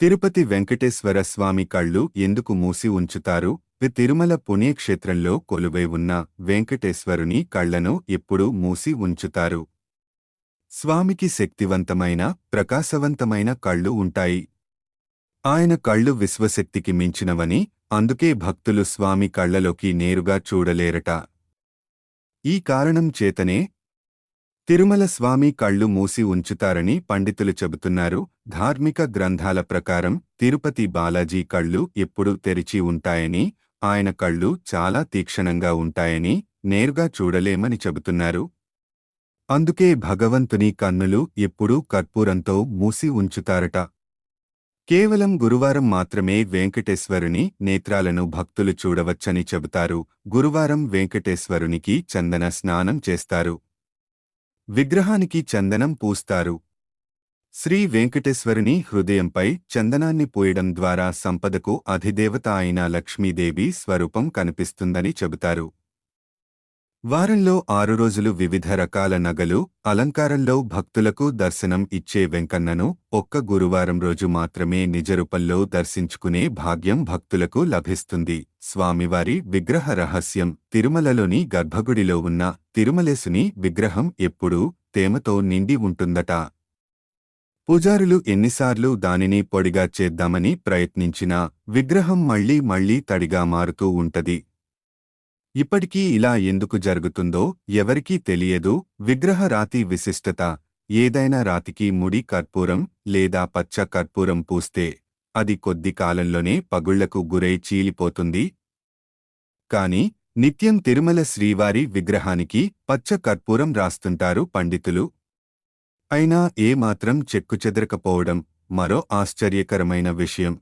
తిరుపతి వెంకటేశ్వర స్వామి కళ్ళు ఎందుకు మూసి ఉంచుతారు? వి తిరుమల పుణ్యక్షేత్రంలో కొలువై ఉన్న వెంకటేశ్వరుని కళ్ళను ఎప్పుడూ మూసి ఉంచుతారు? స్వామికి శక్తివంతమైన ప్రకాశవంతమైన కళ్ళు ఉంటాయి. ఆయన కళ్ళు విశ్వశక్తికి మించినవని అందుకే భక్తులు స్వామి కళ్ళలోకి నేరుగా చూడలేరట. ఈ కారణం చేతనే తిరుమల స్వామి కళ్ళు మూసి ఉంచుతారని పండితులు చెబుతున్నారు. ధార్మిక గ్రంథాల ప్రకారం తిరుపతి బాలాజీ కళ్ళు ఎప్పుడూ తెరిచి ఉంటాయని ఆయన కళ్ళు చాలా తీక్షణంగా ఉంటాయని నేరుగా చూడలేమని చెబుతున్నారు. అందుకే భగవంతుని కన్నులు ఎప్పుడూ కర్పూరంతో మూసి ఉంచుతారట. కేవలం గురువారం మాత్రమే వెంకటేశ్వరుని నేత్రాలను భక్తులు చూడవచ్చని చెబుతారు. గురువారం వెంకటేశ్వరునికి చందన స్నానం చేస్తారు. విగ్రహానికి చందనం పూస్తారు. శ్రీ వెంకటేశ్వరుని హృదయంపై చందనాన్ని పూయడం ద్వారా సంపదకు అధిదేవత అయిన లక్ష్మీదేవి స్వరూపం కనిపిస్తుందని చెబుతారు. వారంలో ఆరు రోజులు వివిధ రకాల నగలు అలంకారంలో భక్తులకు దర్శనం ఇచ్చే వెంకన్నను ఒక్క గురువారం రోజు మాత్రమే నిజరూపంలో దర్శించుకునే భాగ్యం భక్తులకు లభిస్తుంది. స్వామివారి విగ్రహ రహస్యం తిరుమలలోని గర్భగుడిలో ఉన్న తిరుమలేసుని విగ్రహం ఎప్పుడూ తేమతో నిండి ఉంటుందట. పూజారులు ఎన్నిసార్లు దానిని పొడిగా చేద్దామని ప్రయత్నించినా విగ్రహం మళ్ళీ మళ్ళీ తడిగా మారుతూ ఉంటది. ఇప్పటికీ ఇలా ఎందుకు జరుగుతుందో ఎవరికీ తెలియదు. విగ్రహ రాతి విశిష్టత ఏదైనా రాతికి ముడి కర్పూరం లేదా పచ్చ కర్పూరం పూస్తే అది కొద్ది కాలంలోనే పగుళ్ళకు గురై చీలిపోతుంది. కాని నిత్యం తిరుమల శ్రీవారి విగ్రహానికి పచ్చ కర్పూరం రాస్తుంటారు పండితులు. అయినా ఏమాత్రం చెక్కుచెదరకపోవడం మరో ఆశ్చర్యకరమైన విషయం.